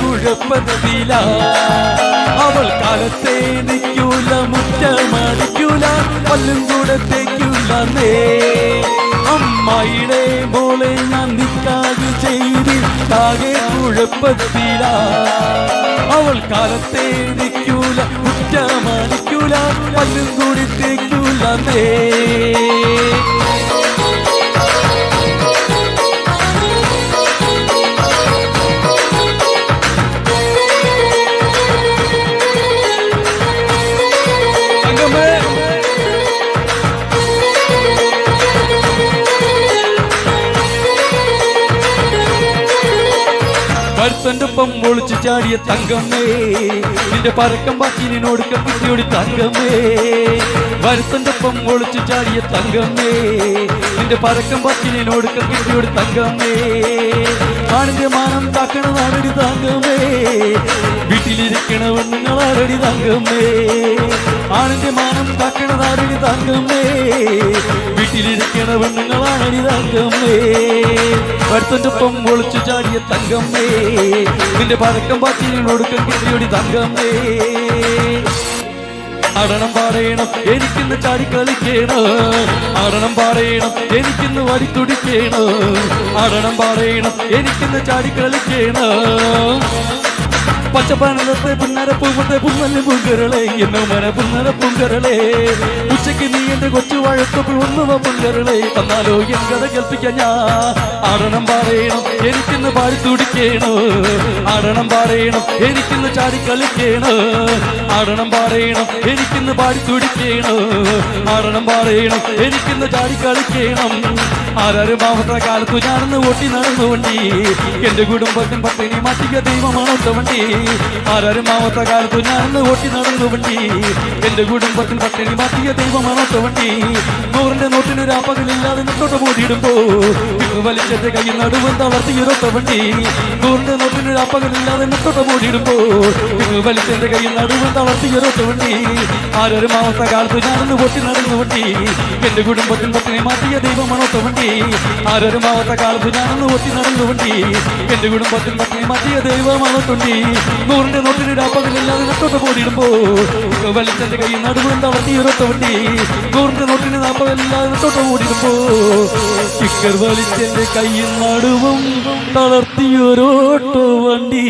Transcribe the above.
കുഴപ്പത്തില. അവൾ കാലത്തെ നിൽക്കൂല മുറ്റമടിക്കൂല പല്ലും കൂടെ നേ അമ്മായിടെ പോലെ ഞാൻ നിക്കാതെ ചെയ്ത് താകെ കുഴപ്പത്തില. അവൾ കാലത്തെ നിൽക്കൂല മുറ്റമടിക്കൂല പല്ലും കൂടി തേക്കൂല തങ്കമ്മേ കരുത്തന്റെ ഒപ്പം ഒളിച്ചു ചാടിയ തങ്കമ്മേ നിന്റെ പരക്കം പാച്ചിനോട് കത്തിയോടി തങ്കമ്മേ. വരുത്തന്റെ ഒപ്പം ഒളിച്ചു ചാടിയ തങ്കമ്മേ നിന്റെ പരക്കം പാച്ചിനോട് കപ്പിത്തിയോടി തങ്കമ്മേ. ആണിന്റെ മാനം കാക്കണതാണടി തങ്കമ്മേ വീട്ടിലിരിക്കണമെന്ന് നിങ്ങൾ ആരടി തങ്കമ്മേ. ആണിന്റെ മാനം താക്കണതാരടി തങ്കമ്മേ വീട്ടിലിരിക്കണ പെണ്ണുങ്ങളാണി തങ്കമ്മേ വരുത്തന്റെ ഒപ്പം ഒളിച്ചു ചാടിയ തങ്കമ്മേ. നിന്റെ പരക്കം ഒടുക്കം കിട്ടിയോടി തങ്കമ്മേ അടണം പാടയണം എനിക്കിന്ന് ചാടി കളിക്കണം. അടണം പാടയണം എനിക്കിന്ന് വടി അടണം പാടേണം എനിക്കിന്ന് ചാടി കളിക്കണം. പച്ചപ്പാനത്തെ പുന്നര പൂവത്തെ പുന്നൽ പുങ്കരളെ. എന്നോ മര പുന്നര പുങ്കരളെ. ഉച്ചയ്ക്ക് നീ എന്റെ കൊച്ചു വഴക്കപ്പിൽ ഒന്നുവ പുങ്കരളെ. തന്നാലോ എൻ കഥ കേൾപ്പിക്കാൻ ഞാൻ. ആടണം പാടേണം എനിക്കിന്ന് പാടി തുടിക്കണോ. ആടണം പാടേണം എനിക്കിന്ന് ചാടി കളിക്കണോ. ആടണം പാടേണം എനിക്കിന്ന് പാടി തുടിക്കണോ. ആടണം പാടേണം എനിക്കിന്ന് ചാടി കളിക്കണം. ആരാരും ആവത്ത കാലത്തു ഞാനൊന്ന് ഓട്ടി നടന്നു വണ്ടി. എന്റെ കുടുംബത്തിൻ പട്ടിണി മാറ്റിയ ദൈവമാണോ വണ്ടി. ആരാരും ആവത്ത കാലത്ത് ഞാനൊന്ന് ഓട്ടി നടന്നു വണ്ടി. എന്റെ കുടുംബത്തിൽ പട്ടിണി മാറ്റിയ ദൈവമാണോ വണ്ടി. നൂറിന്റെ നോട്ടിനൊരു രാപ്പകലില്ലാതെ നെട്ടോട്ട് പോടിയിടുമ്പോ ഇന്ന് വലിച്ചെന്റെ കയ്യിൽ നടുവും തളർത്തിയൊരൊത്ത വണ്ടി. നൂറിന്റെ നോട്ടിനൊരു രാപ്പകലില്ലാതെ നെട്ടോട്ട് പോടിയിടുമ്പോ ഇന്ന് വലിച്ചെന്റെ കയ്യിൽ നടുവും തളർത്തിയൊരൊത്ത വണ്ടി. ആരാരും ആവത്ത കാലത്ത് ഞാനൊന്ന് ഓട്ടി നടന്നു വണ്ടി. എന്റെ കുടുംബത്തിൽ പട്ടിണി മാറ്റിയ ദൈവമാണോ വണ്ടി. ആരും ആവത്ത കാലത്ത് ഞാനൊന്ന് ഓട്ടി നടന്നു വണ്ടി. എന്റെ കുടുംബത്തിൽ പട്ടിണി മാറ്റിയ ദൈവമാണോ തൊണ്ടി നൂറിന്റെ നോട്ടിന് രാപ്പകലില്ലാതെ നട്ടോട്ട് പോടിയിടുമ്പോ വലിച്ചന്റെ കൈ നടുവിടുന്ന തളർത്തി ഒരൊത്ത വണ്ടി? നൂറിന്റെ നോട്ടിന് നാപ്പകലില്ലാതെ നട്ടോട്ട് ഓടിയിടുമ്പോ സ്റ്റിക്കർ വലിച്ചെന്റെ കൈ നടുവും തളർത്തിയൊരോട്ടോ വണ്ടി.